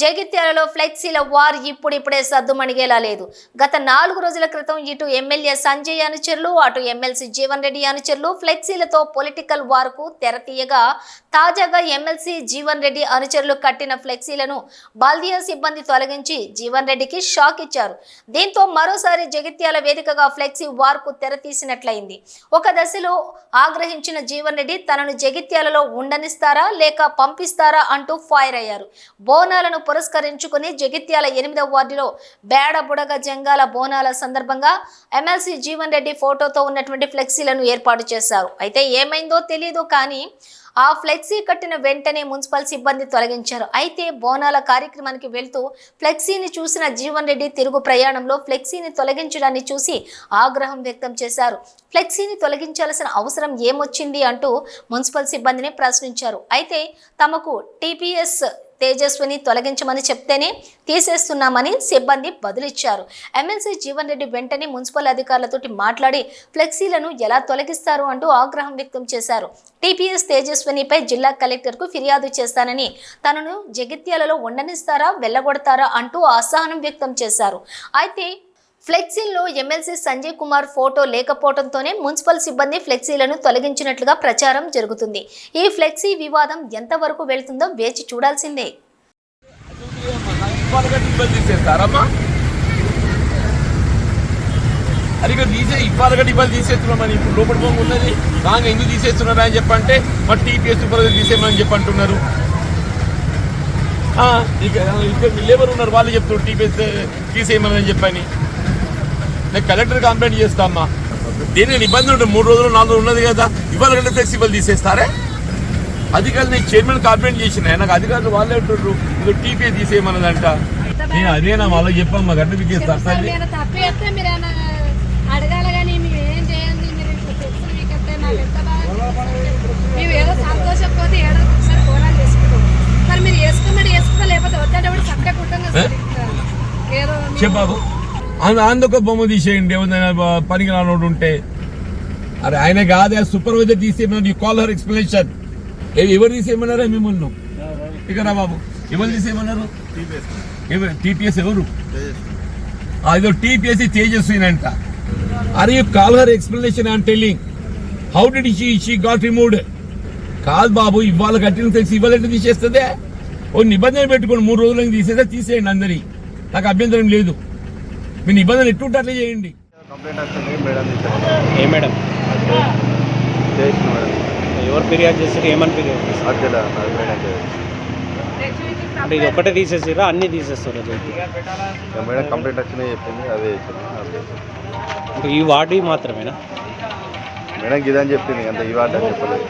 జగిత్యాలలో ఫ్లెక్సీల వార్ ఇప్పుడిప్పుడే సద్దుమణిగేలా లేదు. గత నాలుగు రోజుల క్రితం ఇటు ఎమ్మెల్యే సంజయ్ అనుచరులు అటు ఎమ్మెల్సీ జీవన్ రెడ్డి అనుచరులు ఫ్లెక్సీలతో పొలిటికల్ వార్కు తెరతీయగా తాజాగా ఎమ్మెల్సీ జీవన్ రెడ్డి అనుచరులు కట్టిన ఫ్లెక్సీలను బాల్దియా సిబ్బంది తొలగించి జీవన్ రెడ్డికి షాక్ ఇచ్చారు. దీంతో మరోసారి జగిత్యాల వేదికగా ఫ్లెక్సీ వార్కు తెరతీసినట్లయింది ఒక దశలో ఆగ్రహించిన జీవన్ రెడ్డి తనను జగిత్యాలలో ఉండనిస్తారా లేక పంపిస్తారా అంటూ ఫైర్ అయ్యారు. బోనాలను పురస్కరించుకుని జగిత్యాల ఎనిమిదవ వార్డులో బేడ బుడగ జంగాల బోనాల సందర్భంగా ఎమ్మెల్సీ జీవన్ రెడ్డి ఫోటోతో ఉన్నటువంటి ఫ్లెక్సీలను ఏర్పాటు చేశారు. అయితే ఏమైందో తెలియదు కానీ ఆ ఫ్లెక్సీ కట్టిన వెంటనే మున్సిపల్ సిబ్బంది తొలగించారు. అయితే బోనాల కార్యక్రమానికి వెళ్తూ ఫ్లెక్సీని చూసిన జీవన్ రెడ్డి తిరుగు ప్రయాణంలో ఫ్లెక్సీని తొలగించడాన్ని చూసి ఆగ్రహం వ్యక్తం చేశారు. ఫ్లెక్సీని తొలగించాల్సిన అవసరం ఏమొచ్చింది అంటూ మున్సిపల్ సిబ్బందిని ప్రశ్నించారు. అయితే తమకు టీపీఎస్ తేజస్విని తొలగించమని చెప్తేనే తీసేస్తున్నామని సిబ్బంది బదులిచ్చారు. ఎమ్మెల్సీ జీవన్ రెడ్డి వెంటనే మున్సిపల్ అధికారులతోటి మాట్లాడి ఫ్లెక్సీలను ఎలా తొలగిస్తారు అంటూ ఆగ్రహం వ్యక్తం చేశారు. టీపీఎస్ తేజస్వినిపై జిల్లా కలెక్టర్కు ఫిర్యాదు చేస్తానని తనను జగిత్యాలలో ఉండనిస్తారా వెళ్ళగొడతారా అంటూ అసహనం వ్యక్తం చేశారు. అయితే ఫ్లెక్సీల్లో ఎమ్మెల్సీ సంజయ్ కుమార్ ఫోటో లేకపోవడంతోనే మున్సిపల్ సిబ్బంది ఫ్లెక్సీలను తొలగించినట్లుగా ప్రచారం జరుగుతుంది. ఈ ఫ్లెక్సీ వివాదం ఎంతవరకు వెళ్తుందో వేచి చూడాల్సిందే. ఇవ్వాలగా అది ఇక్కడ తీసే ఇవ్వాలగా ఇబ్బంది తీసేస్తున్నామని ఇప్పుడు లోపల బొమ్మ ఉన్నది రాంగ్ ఎందుకు తీసేస్తున్నారా అని చెప్పంటే మరి టీపీఎస్ సూపర్వైజర్ తీసేయమని చెప్పంటున్నారు ఆ, ఇక లేబర్ ఉన్నారు? వాళ్ళు చెప్తారు టీపీఎస్ తీసేయమని చెప్పని. నేను కలెక్టర్ కంప్లైంట్ చేస్తా అమ్మా దీనికి ఇబ్బంది ఉంటుంది మూడు రోజులు నాలుగు ఉన్నది కదా ఇవాళ కంటే ఫ్లెక్సిబుల్ తీసేస్తారే? అధికారులు నేను చైర్మన్ కంప్లైంట్ చేసిన నాకు అధికారులు వాళ్ళే ఉంటున్నారు ఇది టీపీ తీసేయమన్నదంట. నేను అదేనా వాళ్ళకి చెప్పమ్మా గడ్డ మీరు ఏమైనా అడగాలి కానీ మీరు ఏం చేయండి మీరు ఇట్లా తెలుసు మీకు అంటే నాకు ఎంత బాగా అనిపిస్తుంది. మేము ఏదో సంతోషపోతే ఏదో ఒకసారి పోరాలు చేసుకుంటాం మరి మీరు వేసుకోమని వేసుకుంటా లేకపోతే ఉంటాం కదా ఇంకా. ఏదో చెప్పాబు అందుకు బొమ్మ తీసేయండి ఏమైనా పనికి రానోడు ఉంటే అరే ఆయన కాదే సూపర్వైజర్ తీసేయమన్నారు యూ కాల్ హర్ ఎక్స్ప్లెనేషన్ ఎవరు తీసేయమన్నారా మిమ్మల్ని? ఇక్కడ బాబు. ఎవరు తీసేయమన్నారు? టీపీఎస్ ఎవరు? అదో టీపీఎస్ తేజస్వినంట. అరే you call her explanation on telling how did she she got removed కాదు బాబు ఇవాళ కట్టిన తెలిసి ఇవాళ తీసేస్తుందే? ఓ నిబంధన పెట్టుకోండి మూడు రోజులకి తీసేస్తే తీసేయండి అందరి నాకు అభ్యంతరం లేదు. మీ నిబంధన ఎట్టుంటే అట్లా చేయండి. కంప్లైంట్ వచ్చింది మేడం ఏ మేడం? చేసిన మేడం. ఎవరు ఫిర్యాదు చేస్తారు ఏమని ఫిర్యాదు చేస్తారు అద్దెలా నాకు మేడం అంటే ఇది ఒక్కటే తీసేసిరా అన్ని తీసేస్తారు మేడం కంప్లైంట్ వచ్చింది చెప్పింది అదే చెప్పింది అదే. అంటే ఈ వార్డు మాత్రమేనా? మేడం ఇదని చెప్పింది అంత ఈ వార్డు అని చెప్పలేదు.